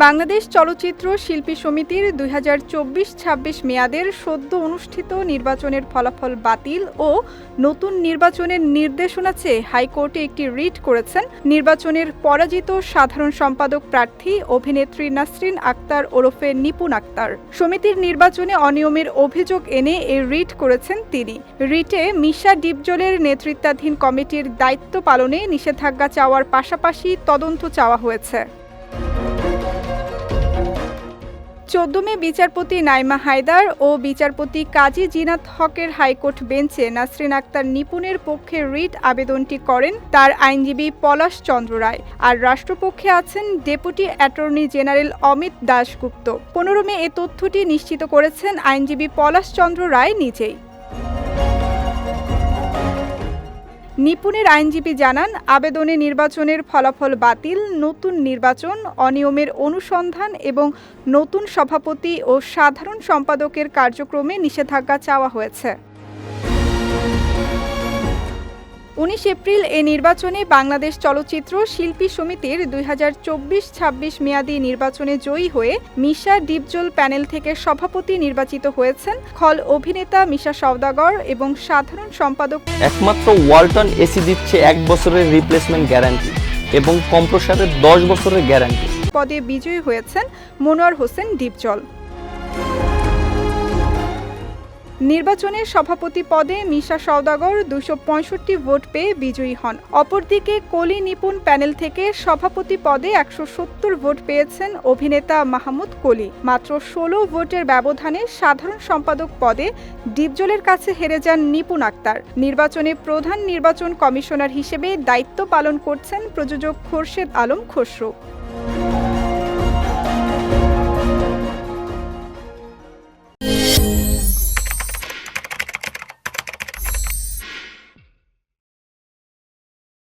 বাংলাদেশ চলচ্চিত্র শিল্পী সমিতির দুই হাজার চব্বিশ ছাব্বিশ মেয়াদের সদ্য অনুষ্ঠিত নির্বাচনের ফলাফল বাতিল ও নতুন নির্বাচনের নির্দেশনা চেয়ে হাইকোর্টে একটি রিট করেছেন নির্বাচনের পরাজিত সাধারণ সম্পাদক প্রার্থী অভিনেত্রী নাসরিন আক্তার ওরফে নিপুণ আক্তার। সমিতির নির্বাচনে অনিয়মের অভিযোগ এনে এই রিট করেছেন তিনি। রিটে মিশা ডিপজলের নেতৃত্বাধীন কমিটির দায়িত্ব পালনে নিষেধাজ্ঞা চাওয়ার পাশাপাশি তদন্ত চাওয়া হয়েছে। চোদ্দ মে বিচারপতি নাইমা হায়দার ও বিচারপতি কাজী জিনাত হকের হাইকোর্ট বেঞ্চে নাসরিন আক্তার নিপুণের পক্ষে রিট আবেদনটি করেন তার আইনজীবী পলাশ চন্দ্র রায়। আর রাষ্ট্রপক্ষে আছেন deputy attorney general Amit Dasgupta. পনেরো মে এ তথ্যটি নিশ্চিত করেছেন আইনজীবী পলাশ চন্দ্র রায় নিজেই। নিপুণের আইনজীবী জানান, আবেদনে নির্বাচনের ফলাফল বাতিল, নতুন নির্বাচন, অনিয়মের অনুসন্ধান এবং নতুন সভাপতি ও সাধারণ সম্পাদকের কার্যক্রমে নিষেধাজ্ঞা চাওয়া হয়েছে। উনিশ এপ্রিল এ নির্বাচনে বাংলাদেশ চলচ্চিত্র শিল্পী সমিতির দুই হাজার চব্বিশ ছাব্বিশ মেয়াদী নির্বাচনে জয়ী হয়ে মিশা ডিপজল প্যানেল থেকে সভাপতি নির্বাচিত হয়েছেন খল অভিনেতা মিশা সওদাগর এবং সাধারণ সম্পাদক একমাত্র ওয়ালটন এসি দিচ্ছে এক বছরের রিপ্লেসমেন্ট গ্যারান্টি এবং কম্প্রসারের দশ বছরের গ্যারান্টি পদে বিজয়ী হয়েছেন মনোয়ার হোসেন ডিপজল। নির্বাচনে সভাপতি পদে মিশা সওদাগর দুশো পঁয়ষট্টি ভোট পেয়ে বিজয়ী হন। অপরদিকে কলি নিপুণ প্যানেল থেকে সভাপতি পদে একশো সত্তর ভোট পেয়েছেন অভিনেতা মাহমুদ কলি মাত্র ষোলো ভোটের ব্যবধানে সাধারণ সম্পাদক পদে ডিপজলের কাছে হেরে যান নিপুণ আক্তার। নির্বাচনে প্রধান নির্বাচন কমিশনার হিসেবে দায়িত্ব পালন করছেন প্রযোজক খোরশেদ আলম খসরু।